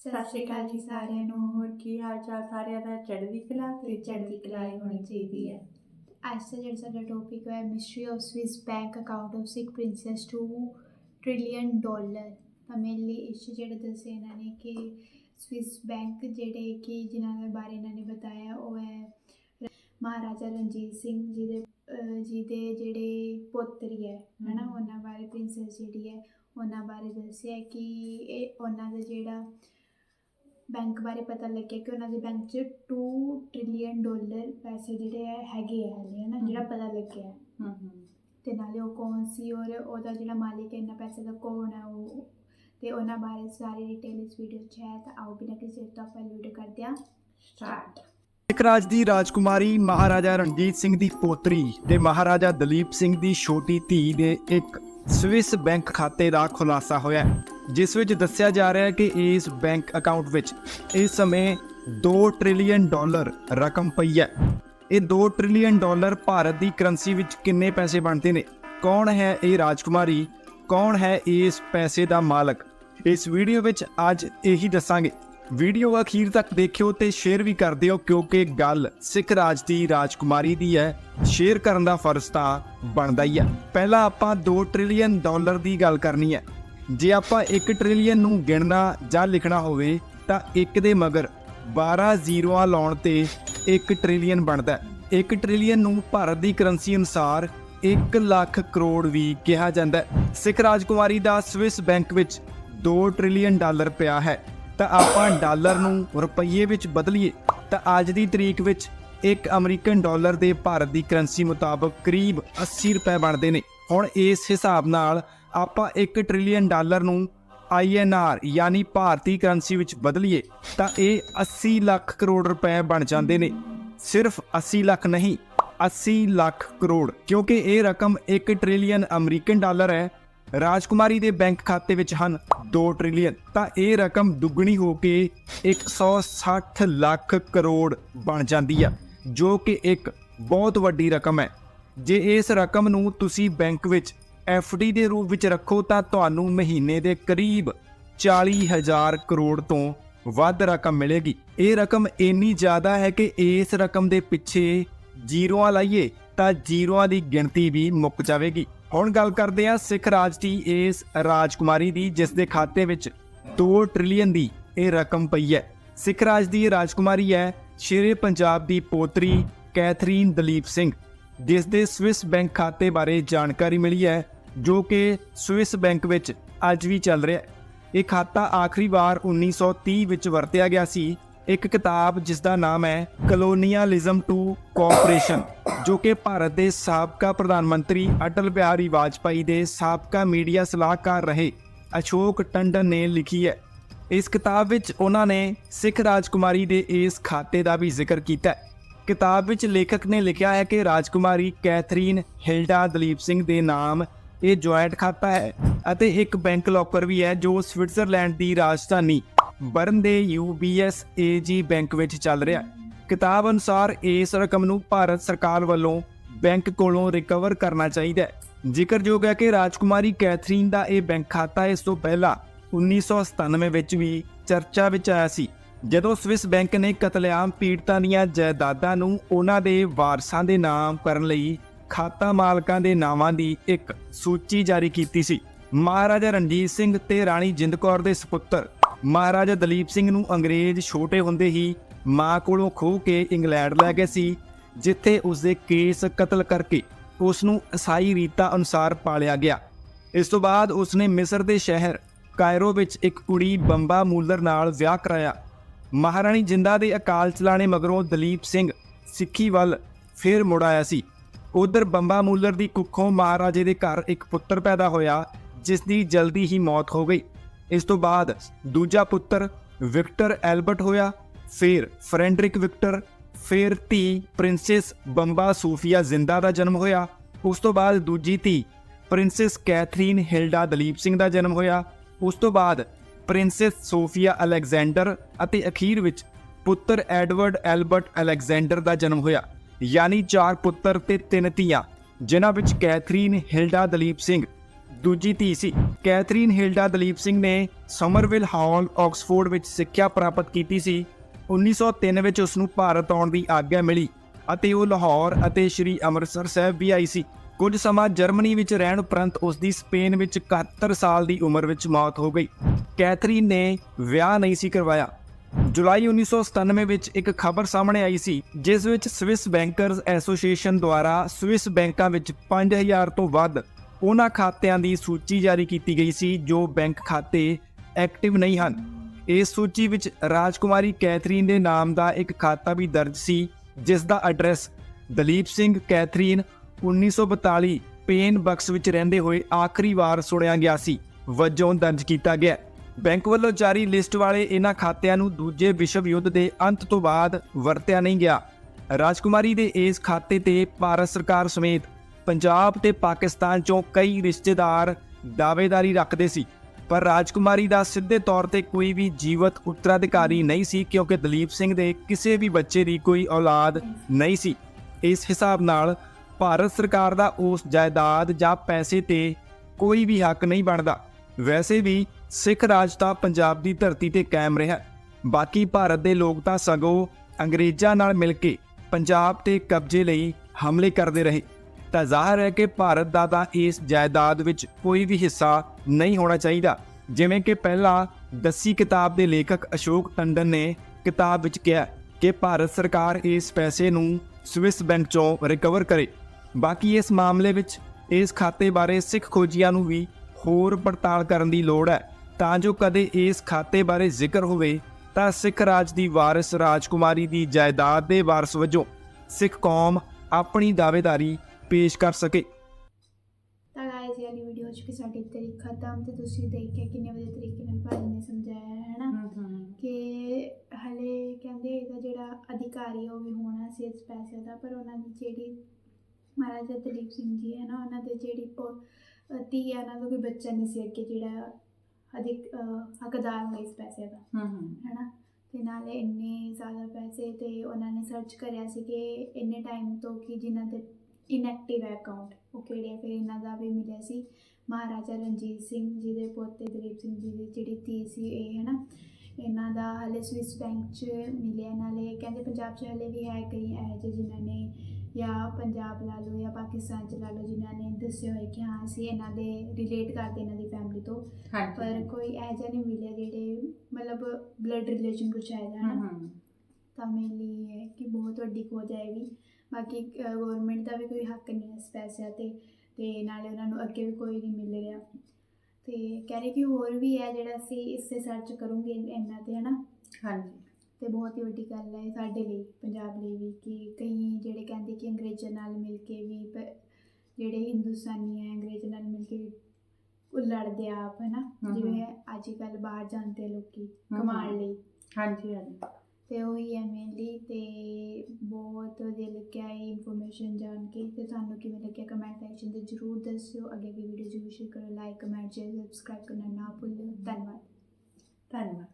ਸਤਿ ਸ਼੍ਰੀ ਅਕਾਲ ਜੀ ਸਾਰਿਆਂ ਨੂੰ। ਹੋਰ ਕੀ ਹਾਲ ਚਾਲ ਸਾਰਿਆਂ ਦਾ? ਚੜ੍ਹਦੀ ਕਲਾ ਤੇ ਚੜ੍ਹਦੀ ਕਲਾ ਹੀ ਹੋਣੀ ਚਾਹੀਦੀ ਹੈ। ਅੱਜ ਦਾ ਜਿਹੜਾ ਸਾਡਾ ਟੌਪਿਕ ਹੈ mystery of Swiss bank account of Sikh princess 2 trillion dollar ਤਾਂ ਮੇਨਲੀ ਇਸ ਜਿਹੜਾ ਦੱਸਿਆ ਇਹਨਾਂ ਨੇ ਕਿ ਸਵਿਸ ਬੈਂਕ ਜਿਹੜੇ ਕਿ ਜਿਨ੍ਹਾਂ ਦੇ ਬਾਰੇ ਇਹਨਾਂ ਨੇ ਬਤਾਇਆ ਉਹ ਹੈ ਮਹਾਰਾਜਾ ਰਣਜੀਤ ਸਿੰਘ ਜੀ ਦੇ ਜੀ ਦੇ ਜਿਹੜੇ ਪੋਤਰੀ ਹੈ ਹਨਾ। ਉਹਨਾਂ ਬਾਰੇ ਪ੍ਰਿੰਸੈਸ ਜਿਹੜੀ ਹੈ ਉਹਨਾਂ ਬਾਰੇ ਦੱਸਿਆ ਕਿ ਇਹ ਉਹਨਾਂ ਦਾ ਜਿਹੜਾ ਬੈਂਕ ਬਾਰੇ ਪਤਾ ਲੱਗਿਆ ਕਿ ਉਹਨਾਂ ਦੇ ਬੈਂਕ 'ਚ 2 ਟ੍ਰਿਲੀਅਨ ਡਾਲਰ ਪੈਸੇ ਜਿਹੜੇ ਹੈ ਹੈਗੇ ਆ ਹਲੇ ਹਨਾ ਜਿਹੜਾ ਪਤਾ ਲੱਗਿਆ। ਹੈ। ਹੂੰ ਤੇ ਨਾਲੇ ਉਹ ਕੌਣ ਸੀ ਔਰ ਉਹਦਾ ਜਿਹੜਾ ਮਾਲਿਕ ਹੈ ਇੰਨਾ ਪੈਸੇ ਦਾ ਕੌਣ ਹੈ ਉਹ? ਤੇ ਉਹਨਾਂ ਬਾਰੇ ਸਾਰੀ ਡਿਟੇਲ ਇਸ ਵੀਡੀਓ 'ਚ ਹੈ ਤਾਂ ਆਓ ਬਿਨਾਂ ਕਿਸੇ ਤੋਂ ਆਪਾਂ ਵੀਡੀਓ ਕਰਦੇ ਹਾਂ। ਸਟਾਰਟ ਸਿੱਖ ਰਾਜ ਦੀ ਰਾਜਕੁਮਾਰੀ ਮਹਾਰਾਜਾ ਰਣਜੀਤ ਸਿੰਘ ਦੀ ਪੋਤਰੀ ਤੇ ਮਹਾਰਾਜਾ ਦਲੀਪ ਸਿੰਘ ਦੀ ਛੋਟੀ ਧੀ ਦੇ ਇੱਕ ਸਵਿਸ ਬੈਂਕ ਖਾਤੇ ਦਾ ਖੁਲਾਸਾ ਹੋਇਆ। ਹੈ, ਜਿਸ ਵਿੱਚ ਦੱਸਿਆ ਜਾ ਰਿਹਾ ਹੈ ਕਿ ਇਸ ਬੈਂਕ ਅਕਾਊਂਟ ਵਿੱਚ ਇਸ ਸਮੇਂ 2 ਟ੍ਰਿਲੀਅਨ ਡਾਲਰ ਰਕਮ ਪਈ ਹੈ। ਇਹ 2 ਟ੍ਰਿਲੀਅਨ ਡਾਲਰ ਭਾਰਤ ਦੀ ਕਰੰਸੀ ਵਿੱਚ ਕਿੰਨੇ ਪੈਸੇ ਬਣਦੇ ਨੇ? ਕੌਣ ਹੈ ਇਹ ਰਾਜਕੁਮਾਰੀ? ਕੌਣ ਹੈ ਇਸ ਪੈਸੇ ਦਾ ਮਾਲਕ? ਇਸ ਵੀਡੀਓ ਵਿੱਚ ਅੱਜ ਇਹੀ ਦੱਸਾਂਗੇ। ਵੀਡੀਓ ਅਖੀਰ ਤੱਕ ਦੇਖਿਓ ਤੇ ਸ਼ੇਅਰ ਵੀ ਕਰ ਦਿਓ ਕਿਉਂਕਿ ਗੱਲ ਸਿੱਖ ਰਾਜ ਦੀ ਰਾਜਕੁਮਾਰੀ ਦੀ ਹੈ। ਸ਼ੇਅਰ ਕਰਨ ਦਾ ਫਰਜ਼ ਤਾਂ ਬਣਦਾ ਹੀ ਹੈ। ਪਹਿਲਾਂ ਆਪਾਂ 2 ਟ੍ਰਿਲੀਅਨ ਡਾਲਰ ਦੀ ਗੱਲ ਕਰਨੀ ਹੈ। ਜੇ ਆਪਾਂ 1 ਟ੍ਰਿਲੀਅਨ ਨੂੰ ਗਿਣਨਾ ਜਾਂ ਲਿਖਣਾ ਹੋਵੇ, ਤਾਂ 1 ਦੇ ਮਗਰ 12 ਜ਼ੀਰੋਆਂ ਲਾਉਣ ਤੇ 1 ਟ੍ਰਿਲੀਅਨ ਬਣਦਾ ਹੈ। 1 ਟ੍ਰਿਲੀਅਨ ਨੂੰ ਭਾਰਤ ਦੀ ਕਰੰਸੀ ਅਨੁਸਾਰ 1 ਲੱਖ ਕਰੋੜ ਵੀ ਕਿਹਾ ਜਾਂਦਾ ਹੈ। ਸਿੱਖ ਰਾਜਕੁਮਾਰੀ ਦਾ ਸਵਿਸ ਬੈਂਕ ਵਿੱਚ 2 ਟ੍ਰਿਲੀਅਨ ਡਾਲਰ ਪਿਆ ਹੈ। ਤਾਂ ਆਪਾਂ ਡਾਲਰ ਨੂੰ ਰੁਪਈਏ ਵਿੱਚ ਬਦਲੀਏ, ਤਾਂ ਅੱਜ ਦੀ ਤਰੀਕ ਵਿੱਚ 1 ਅਮਰੀਕਨ ਡਾਲਰ ਦੇ ਭਾਰਤ ਦੀ ਕਰੰਸੀ ਮੁਤਾਬਕ ਕਰੀਬ 80 ਰੁਪਏ ਬਣਦੇ ਨੇ। ਹੁਣ ਇਸ ਹਿਸਾਬ ਨਾਲ ਆਪਾਂ 1 ਟ੍ਰਿਲੀਅਨ ਡਾਲਰ ਨੂੰ INR ਯਾਨੀ ਭਾਰਤੀ ਕਰੰਸੀ ਵਿੱਚ ਬਦਲੀਏ, ਤਾਂ ਇਹ 80 ਲੱਖ ਕਰੋੜ ਰੁਪਏ ਬਣ ਜਾਂਦੇ ਨੇ। ਸਿਰਫ 80 ਲੱਖ ਨਹੀਂ 80 ਲੱਖ ਕਰੋੜ, ਕਿਉਂਕਿ ਇਹ ਰਕਮ 1 ਟ੍ਰਿਲੀਅਨ ਅਮਰੀਕਨ ਡਾਲਰ ਹੈ। ਰਾਜਕੁਮਾਰੀ ਦੇ ਬੈਂਕ ਖਾਤੇ ਵਿੱਚ ਹਨ 2 ਟ੍ਰਿਲੀਅਨ ਤਾਂ ਇਹ ਰਕਮ ਦੁੱਗਣੀ ਹੋ ਕੇ 160 ਲੱਖ ਕਰੋੜ ਬਣ ਜਾਂਦੀ ਆ, ਜੋ ਕਿ ਇੱਕ ਬਹੁਤ ਵੱਡੀ ਰਕਮ ਹੈ। ਜੇ ਇਸ ਰਕਮ ਨੂੰ ਤੁਸੀਂ ਬੈਂਕ ਵਿੱਚ ਡੀ ਦੇ ਰੂਪ ਵਿੱਚ ਰੱਖੋ ਤਾਂ ਤੁਹਾਨੂੰ ਮਹੀਨੇ ਦੇ ਕਰੀਬ 40000 ਕਰੋੜ ਤੋਂ ਵੱਧ ਰਕਮ ਮਿਲੇਗੀ। ਇਹ ਰਕਮ ਇੰਨੀ ਜ਼ਿਆਦਾ ਹੈ ਕਿ ਇਸ ਰਕਮ ਦੇ ਪਿੱਛੇ ਜ਼ੀਰੋਆਂ ਲਾਈਏ ਤਾਂ ਜ਼ੀਰੋਆਂ ਦੀ ਗਿਣਤੀ ਵੀ ਮੁੱਕ ਜਾਵੇਗੀ। ਹੁਣ ਗੱਲ ਕਰਦੇ ਹਾਂ ਸਿੱਖ ਰਾਜ ਦੀ, ਇਸ ਰਾਜਕੁਮਾਰੀ ਦੀ, ਜਿਸ ਦੇ ਖਾਤੇ ਵਿੱਚ 2 ਟ੍ਰਿਲੀਅਨ ਦੀ ਇਹ ਰਕਮ ਪਈ ਹੈ। ਸਿੱਖ ਰਾਜ ਦੀ ਰਾਜਕੁਮਾਰੀ ਹੈ ਸ਼ੇਰੇ ਪੰਜਾਬ ਦੀ ਪੋਤਰੀ ਕੈਥਰੀਨ ਦਲੀਪ ਸਿੰਘ, ਜਿਸ ਦੇ ਸਵਿਸ ਬੈਂਕ ਖਾਤੇ ਬਾਰੇ ਜਾਣਕਾਰੀ ਮਿਲੀ ਹੈ। ਜੋ ਕਿ ਸਵਿਸ ਬੈਂਕ ਵਿੱਚ ਅੱਜ ਵੀ ਚੱਲ ਰਿਹਾ ਹੈ। ਇਹ ਖਾਤਾ ਆਖਰੀ ਵਾਰ 1930 ਵਿੱਚ ਵਰਤਿਆ ਗਿਆ ਸੀ। ਇੱਕ ਕਿਤਾਬ ਜਿਸ ਦਾ ਨਾਮ ਹੈ ਕਲੋਨੀਅਲਿਜ਼ਮ ਟੂ ਕੋਆਪਰੇਸ਼ਨ, ਜੋ ਕਿ ਭਾਰਤ ਦੇ ਸਾਬਕਾ ਪ੍ਰਧਾਨ ਮੰਤਰੀ ਅਟਲ ਬਿਹਾਰੀ ਵਾਜਪਾਈ ਦੇ ਸਾਬਕਾ ਮੀਡੀਆ ਸਲਾਹਕਾਰ ਰਹੇ ਅਸ਼ੋਕ ਟੰਡਨ ਨੇ ਲਿਖੀ ਹੈ। ਇਸ ਕਿਤਾਬ ਵਿੱਚ ਉਹਨਾਂ ਨੇ ਸਿੱਖ ਰਾਜਕੁਮਾਰੀ ਦੇ ਇਸ ਖਾਤੇ ਦਾ ਵੀ ਜ਼ਿਕਰ ਕੀਤਾ ਹੈ। ਕਿਤਾਬ ਵਿੱਚ ਲੇਖਕ ਨੇ ਲਿਖਿਆ ਹੈ ਕਿ ਰਾਜਕੁਮਾਰੀ ਕੈਥਰੀਨ ਹਿਲਡਾ ਦਲੀਪ ਸਿੰਘ ਦੇ ਨਾਮ ਇਹ ਜੁਆਇੰਟ ਖਾਤਾ ਹੈ ਅਤੇ ਇੱਕ ਬੈਂਕ ਲੋਕਰ ਵੀ ਹੈ ਜੋ ਸਵਿਟਜ਼ਰਲੈਂਡ ਦੀ ਰਾਜਧਾਨੀ ਬਰਨ ਦੇ UBS AG ਬੈਂਕ ਵਿੱਚ ਚੱਲ ਰਿਹਾ ਹੈ। ਕਿਤਾਬ ਅਨੁਸਾਰ ਇਸ ਰਕਮ ਨੂੰ ਭਾਰਤ ਸਰਕਾਰ ਵੱਲੋਂ ਬੈਂਕ ਕੋਲੋਂ ਰਿਕਵਰ ਕਰਨਾ ਚਾਹੀਦਾ ਹੈ। ਜ਼ਿਕਰਯੋਗ ਹੈ ਕਿ ਰਾਜਕੁਮਾਰੀ ਕੈਥਰੀਨ ਦਾ ਇਹ ਬੈਂਕ ਖਾਤਾ ਇਸ ਤੋਂ ਪਹਿਲਾਂ 1997 ਵਿੱਚ ਵੀ ਚਰਚਾ ਵਿੱਚ ਆਇਆ ਸੀ, ਜਦੋਂ ਸਵਿਸ ਬੈਂਕ ਨੇ ਕਤਲੇਆਮ ਪੀੜਤਾਂ ਦੀਆਂ ਜਾਇਦਾਦਾਂ ਨੂੰ ਉਹਨਾਂ ਦੇ ਵਾਰਸਾਂ ਦੇ ਨਾਮ ਕਰਨ ਲਈ ਖਾਤਾ ਮਾਲਕਾਂ ਦੇ ਨਾਵਾਂ ਦੀ ਇੱਕ ਸੂਚੀ ਜਾਰੀ ਕੀਤੀ ਸੀ। ਮਹਾਰਾਜਾ ਰਣਜੀਤ ਸਿੰਘ ਤੇ ਰਾਣੀ ਜਿੰਦ ਕੌਰ ਦੇ ਸੁਪੁੱਤਰ ਮਹਾਰਾਜਾ ਦਲੀਪ ਸਿੰਘ ਨੂੰ ਅੰਗਰੇਜ਼ ਛੋਟੇ ਹੁੰਦੇ ਹੀ ਮਾਂ ਕੋਲੋਂ ਖੋਹ ਕੇ ਇੰਗਲੈਂਡ ਲੈ ਗਏ ਸੀ, ਜਿੱਥੇ ਉਸ ਦੇ ਕੇਸ ਕਤਲ ਕਰਕੇ ਉਸ ਨੂੰ ਈਸਾਈ ਰੀਤਾਂ ਅਨੁਸਾਰ ਪਾਲਿਆ ਗਿਆ। ਇਸ ਤੋਂ ਬਾਅਦ ਉਸ ਨੇ ਮਿਸਰ ਦੇ ਸ਼ਹਿਰ ਕਾਇਰੋ ਵਿੱਚ ਇੱਕ ਕੁੜੀ ਬੰਬਾ ਮੂਲਰ ਨਾਲ ਵਿਆਹ ਕਰਾਇਆ। ਮਹਾਰਾਣੀ ਜਿੰਦਾ ਦੇ ਅਕਾਲ ਚਲਾਣੇ ਮਗਰੋਂ ਦਲੀਪ ਸਿੰਘ ਸਿੱਖੀ ਵੱਲ ਫਿਰ ਮੁੜ ਆਇਆ ਸੀ। ਉਧਰ ਬੰਬਾ ਮੂਲਰ ਦੀ ਕੁੱਖੋਂ ਮਹਾਰਾਜੇ ਦੇ ਘਰ ਇੱਕ ਪੁੱਤਰ ਪੈਦਾ ਹੋਇਆ ਜਿਸ ਦੀ ਜਲਦੀ ਹੀ ਮੌਤ ਹੋ ਗਈ। ਇਸ ਤੋਂ ਬਾਅਦ ਦੂਜਾ ਪੁੱਤਰ ਵਿਕਟਰ ਐਲਬਰਟ ਹੋਇਆ, ਫਿਰ ਫਰੈਂਡਰਿਕ ਵਿਕਟਰ, ਫਿਰ ਧੀ ਪ੍ਰਿੰਸੈਸ ਬੰਬਾ ਸੂਫੀਆ ਜ਼ਿੰਦਾ ਦਾ ਜਨਮ ਹੋਇਆ। ਉਸ ਤੋਂ ਬਾਅਦ ਦੂਜੀ ਧੀ princess Catherine Hilda Duleep Singh ਦਾ ਜਨਮ ਹੋਇਆ। ਉਸ ਤੋਂ ਬਾਅਦ ਪ੍ਰਿੰਸੈਸ ਸੋਫੀਆ ਅਲੈਗਜ਼ੈਂਡਰ ਅਤੇ ਅਖੀਰ ਵਿੱਚ ਪੁੱਤਰ ਐਡਵਰਡ ਐਲਬਰਟ ਅਲੈਗਜ਼ੈਂਡਰ ਦਾ ਜਨਮ ਹੋਇਆ। ਯਾਨੀ ਚਾਰ ਪੁੱਤਰ ਤੇ ਤਿੰਨ ਧੀਆਂ, ਜਿਨ੍ਹਾਂ ਵਿੱਚ ਕੈਥਰੀਨ ਹਿਲਡਾ ਦਲੀਪ ਸਿੰਘ, ਦੂਜੀ ਧੀ ਸੀ। ਕੈਥਰੀਨ ਹਿਲਡਾ ਦਲੀਪ ਸਿੰਘ ਨੇ ਸਮਰਵਿਲ ਹਾਲ, ਆਕਸਫੋਰਡ ਵਿੱਚ ਸਿੱਖਿਆ ਪ੍ਰਾਪਤ ਕੀਤੀ ਸੀ। 1903 ਵਿੱਚ ਉਸ ਨੂੰ ਭਾਰਤ ਆਉਣ ਦੀ ਆਗਿਆ ਮਿਲੀ ਅਤੇ ਉਹ ਲਾਹੌਰ ਅਤੇ ਸ੍ਰੀ ਅੰਮ੍ਰਿਤਸਰ ਸਾਹਿਬ ਵੀ ਆਈ ਸੀ। ਕੁਝ ਸਮਾਂ ਜਰਮਨੀ ਵਿੱਚ ਰਹਿਣ ਉਪਰੰਤ ਉਸ ਦੀ ਸਪੇਨ ਵਿੱਚ 71 ਸਾਲ ਦੀ ਉਮਰ ਵਿੱਚ ਮੌਤ ਹੋ ਗਈ। ਕੈਥਰੀਨ ਨੇ ਵਿਆਹ ਨਹੀਂ ਸੀ ਕਰਵਾਇਆ। ਜੁਲਾਈ 1997 ਵਿੱਚ ਇੱਕ ਖਬਰ ਸਾਹਮਣੇ ਆਈ ਸੀ, ਜਿਸ ਵਿੱਚ ਸਵਿਸ ਬੈਂਕਰਜ਼ ਐਸੋਸੀਏਸ਼ਨ ਦੁਆਰਾ ਸਵਿਸ ਬੈਂਕਾਂ ਵਿੱਚ 5000 ਤੋਂ ਵੱਧ ਉਹਨਾਂ ਖਾਤਿਆਂ ਦੀ ਸੂਚੀ ਜਾਰੀ ਕੀਤੀ ਗਈ ਸੀ, ਜੋ ਬੈਂਕ ਖਾਤੇ ਐਕਟਿਵ ਨਹੀਂ ਹਨ। ਇਸ ਸੂਚੀ ਵਿੱਚ ਰਾਜਕੁਮਾਰੀ ਕੈਥਰੀਨ ਦੇ ਨਾਮ ਦਾ ਇੱਕ ਖਾਤਾ ਵੀ ਦਰਜ ਸੀ, ਜਿਸ ਦਾ address Dalip Singh Catherine 1942 Penn Bucks ਵਿੱਚ ਰਹਿੰਦੇ ਹੋਏ ਆਖਰੀ ਵਾਰ ਸੁਣਿਆ ਗਿਆ ਸੀ, ਵਜੋਂ ਦਰਜ ਕੀਤਾ ਗਿਆ। ਬੈਂਕ ਵੱਲੋਂ ਜਾਰੀ ਲਿਸਟ ਵਾਲੇ ਇਹਨਾਂ ਖਾਤਿਆਂ ਨੂੰ ਦੂਜੇ ਵਿਸ਼ਵ ਯੁੱਧ ਦੇ ਅੰਤ ਤੋਂ ਬਾਅਦ ਵਰਤਿਆ ਨਹੀਂ ਗਿਆ। ਰਾਜਕੁਮਾਰੀ ਦੇ ਇਸ ਖਾਤੇ ਤੇ ਭਾਰਤ ਸਰਕਾਰ ਸਮੇਤ ਪੰਜਾਬ ਤੇ ਪਾਕਿਸਤਾਨ ਚੋਂ ਕਈ ਰਿਸ਼ਤੇਦਾਰ ਦਾਅਵੇਦਾਰੀ ਰੱਖਦੇ ਸੀ। ਪਰ ਰਾਜਕੁਮਾਰੀ ਦਾ ਸਿੱਧੇ ਤੌਰ ਤੇ ਕੋਈ ਵੀ ਜੀਵਤ ਉੱਤਰਾਧਿਕਾਰੀ ਨਹੀਂ ਸੀ ਕਿਉਂਕਿ ਦਲੀਪ ਸਿੰਘ ਦੇ ਕਿਸੇ ਵੀ ਬੱਚੇ ਦੀ ਕੋਈ ਔਲਾਦ ਨਹੀਂ ਸੀ। ਇਸ ਹਿਸਾਬ ਨਾਲ ਭਾਰਤ ਸਰਕਾਰ ਦਾ ਉਸ ਜਾਇਦਾਦ ਜਾਂ ਪੈਸੇ ਤੇ ਕੋਈ ਵੀ ਹੱਕ ਨਹੀਂ ਬਣਦਾ। ਵੈਸੇ ਵੀ ਸਿੱਖ ਰਾਜ ਤਾਂ ਪੰਜਾਬ ਦੀ ਧਰਤੀ ਤੇ ਕਾਇਮ ਰਿਹਾ। ਬਾਕੀ ਭਾਰਤ ਦੇ ਲੋਕ ਤਾਂ ਸਗੋਂ ਅੰਗਰੇਜ਼ਾਂ ਨਾਲ ਮਿਲ ਕੇ ਪੰਜਾਬ ਤੇ ਕਬਜ਼ੇ ਲਈ ਹਮਲੇ ਕਰਦੇ ਰਹੇ। ਤਾਂ ਜ਼ਾਹਰ ਹੈ ਕਿ ਭਾਰਤ ਦਾ ਤਾਂ ਇਸ ਜਾਇਦਾਦ ਵਿੱਚ ਕੋਈ ਵੀ ਹਿੱਸਾ ਨਹੀਂ ਹੋਣਾ ਚਾਹੀਦਾ। ਜਿਵੇਂ ਕਿ ਪਹਿਲਾਂ ਦੱਸੀ ਕਿਤਾਬ ਦੇ ਲੇਖਕ ਅਸ਼ੋਕ ਟੰਡਨ ਨੇ ਕਿਤਾਬ ਵਿੱਚ ਕਿਹਾ ਕਿ ਭਾਰਤ ਸਰਕਾਰ ਇਸ ਪੈਸੇ ਨੂੰ ਸਵਿਸ ਬੈਂਕ ਚੋਂ ਰਿਕਵਰ ਕਰੇ। ਬਾਕੀ ਇਸ ਮਾਮਲੇ ਵਿੱਚ ਇਸ ਖਾਤੇ ਬਾਰੇ ਸਿੱਖ ਖੋਜੀਆਂ ਨੂੰ ਵੀ ਹੋਰ ਪੜਤਾਲ ਕਰਨ ਦੀ ਲੋੜ ਹੈ। ਤਾਂ ਜੋ ਕਦੇ ਇਸ ਖਾਤੇ ਬਾਰੇ ਜ਼ਿਕਰ ਹੋਵੇ ਤਾਂ ਸਿੱਖ ਰਾਜ ਦੀ ਵਾਰਿਸ ਰਾਜਕੁਮਾਰੀ ਦੀ ਜਾਇਦਾਦ ਦੇ ਵਾਰਸ ਵਜੋਂ ਸਿੱਖ ਕੌਮ ਆਪਣੀ ਦਾਅਵੇਦਾਰੀ ਪੇਸ਼ ਕਰ ਸਕੇ। ਤਾਂ ਗਾਇਸ ਇਹ ਵਾਲੀ ਵੀਡੀਓ ਚ ਕਿ ਸਾਡੀ ਤਰੀਕ ਖਤਮ ਤੇ ਤੁਸੀਂ ਦੇਖਿਆ ਕਿੰਨੇ ਵਧੀਆ ਤਰੀਕੇ ਨਾਲ ਭਾਜੀ ਨੇ ਸਮਝਾਇਆ ਹੈ ਨਾ ਕਿ ਹਲੇ ਕਹਿੰਦੇ ਇਹਦਾ ਜਿਹੜਾ ਅਧਿਕਾਰੀ ਉਹ ਵੀ ਹੋਣਾ ਸੀ ਇਸ ਪੈਸੇ ਦਾ ਪਰ ਉਹਨਾਂ ਦੀ ਜਿਹੜੀ ਮਹਾਰਾਜਾ ਦਲੀਪ ਸਿੰਘ ਜੀ ਹੈ ਨਾ ਉਹਨਾਂ ਦੇ ਜਿਹੜੀ ਧੀ ਹੈ ਦਾ ਕੋਈ ਬੱਚਾ ਨਹੀਂ ਸੀ ਅੱਗੇ ਜਿਹੜਾ ਅਧਿਕ ਅਹ ਹੱਕਦਾਰ ਹੋਇਆ ਇਸ ਪੈਸੇ ਦਾ। ਹੈਨਾ? ਤੇ ਨਾਲੇ ਇੰਨੇ ਜ਼ਿਆਦਾ ਪੈਸੇ ਤੇ ਉਹਨਾਂ ਨੇ ਸਰਚ ਕਰਿਆ ਸੀ ਕਿ ਇੰਨੇ ਟਾਈਮ ਤੋਂ ਕਿ ਜਿਨ੍ਹਾਂ ਦੇ ਇਨਐਕਟਿਵ ਹੈ ਅਕਾਊਂਟ ਉਹ ਕਿਹੜੇ ਆ, ਫਿਰ ਇਹਨਾਂ ਦਾ ਵੀ ਮਿਲਿਆ ਸੀ ਮਹਾਰਾਜਾ ਰਣਜੀਤ ਸਿੰਘ ਜੀ ਦੇ ਪੋਤੇ ਦਲੀਪ ਸਿੰਘ ਜੀ ਦੀ ਜਿਹੜੀ ਧੀ ਸੀ ਇਹ ਹੈ ਨਾ ਇਹਨਾਂ ਦਾ ਹਲੇ ਸਵਿਸ ਬੈਂਕ 'ਚ ਮਿਲਿਆ। ਨਾਲੇ ਕਹਿੰਦੇ ਪੰਜਾਬ 'ਚ ਹਲੇ ਵੀ ਹੈ ਕਈ ਇਹੋ ਜਿਹੇ ਜਿਨ੍ਹਾਂ ਨੇ ਜਾਂ ਪੰਜਾਬ ਲਾ ਲਓ ਜਾਂ ਪਾਕਿਸਤਾਨ 'ਚ ਲਾ ਲਓ ਜਿਨ੍ਹਾਂ ਨੇ ਦੱਸਿਆ ਹੋਇਆ ਕਿ ਹਾਂ ਅਸੀਂ ਇਹਨਾਂ ਦੇ ਰਿਲੇਟ ਕਰਦੇ ਇਹਨਾਂ ਦੀ ਫੈਮਿਲੀ ਤੋਂ ਪਰ ਕੋਈ ਇਹੋ ਜਿਹਾ ਨਹੀਂ ਮਿਲਿਆ ਜਿਹੜੇ ਮਤਲਬ ਬਲੱਡ ਰਿਲੇਸ਼ਨ ਕੁਛ ਹੈ ਨਾ ਤਾਂ ਮੇਰੇ ਲਈ ਇਹ ਹੈ ਕਿ ਬਹੁਤ ਵੱਡੀ ਖੋਜ ਹੈ ਇਹ ਵੀ। ਬਾਕੀ ਗਵਰਨਮੈਂਟ ਦਾ ਵੀ ਕੋਈ ਹੱਕ ਨਹੀਂ ਹੈ ਇਸ ਪੈਸਿਆਂ ਤੇ ਤੇ ਨਾਲੇ ਉਹਨਾਂ ਨੂੰ ਅੱਗੇ ਵੀ ਕੋਈ ਨਹੀਂ ਮਿਲ ਰਿਹਾ। ਤੇ ਕਹਿ ਰਹੇ ਕਿ ਹੋਰ ਵੀ ਹੈ ਜਿਹੜਾ ਅਸੀਂ ਇਸੇ ਸਰਚ ਕਰੂੰਗੇ ਇਹਨਾਂ ਤੇ ਹਨਾ? ਹਾਂਜੀ। ਤੇ ਬਹੁਤ ਹੀ ਵੱਡੀ ਗੱਲ ਹੈ ਸਾਡੇ ਲਈ ਪੰਜਾਬ ਲਈ ਵੀ ਕਿ ਕਈ ਜਿਹੜੇ ਕਹਿੰਦੇ ਕਿ ਅੰਗਰੇਜ਼ਾਂ ਨਾਲ ਮਿਲ ਕੇ ਵੀ ਜਿਹੜੇ ਹਿੰਦੁਸਤਾਨੀ ਹੈ ਅੰਗਰੇਜ਼ਾਂ ਨਾਲ ਮਿਲ ਕੇ ਵੀ ਉਹ ਲੜਦੇ ਆ ਆਪ ਹਨਾ? ਹਮ। ਜਿਵੇਂ ਅੱਜ ਕੱਲ ਬਾਹਰ ਜਾਂਦੇ ਆ ਲੋਕੀ। ਕਮਾਉਣ ਲਈ। ਹਾਂਜੀ ਹਾਂਜੀ। ਤੇ ਉਹੀ ਹੈ ਮੇਨਲੀ ਤੇ ਬਹੁਤ ਵਧੀਆ ਲੱਗਿਆ ਇਹ ਇਨਫੋਰਮੇਸ਼ਨ ਜਾਣ ਕੇ। ਤੇ ਤੁਹਾਨੂੰ ਕਿਵੇਂ ਲੱਗਿਆ ਕਮੈਂਟ ਸੈਕਸ਼ਨ ਤੇ ਜਰੂਰ ਦੱਸਿਓ। ਅੱਗੇ ਦੀ ਵੀਡੀਓ ਜ਼ਰੂਰ ਸ਼ੇਅਰ ਕਰੋ। ਲਾਈਕ ਕਮੈਂਟ ਸ਼ੇਅਰ ਸਬਸਕ੍ਰਾਈਬ ਕਰਨਾ ਨਾ ਭੁੱਲਿਓ। ਧੰਨਵਾਦ। ਧੰਨਵਾਦ।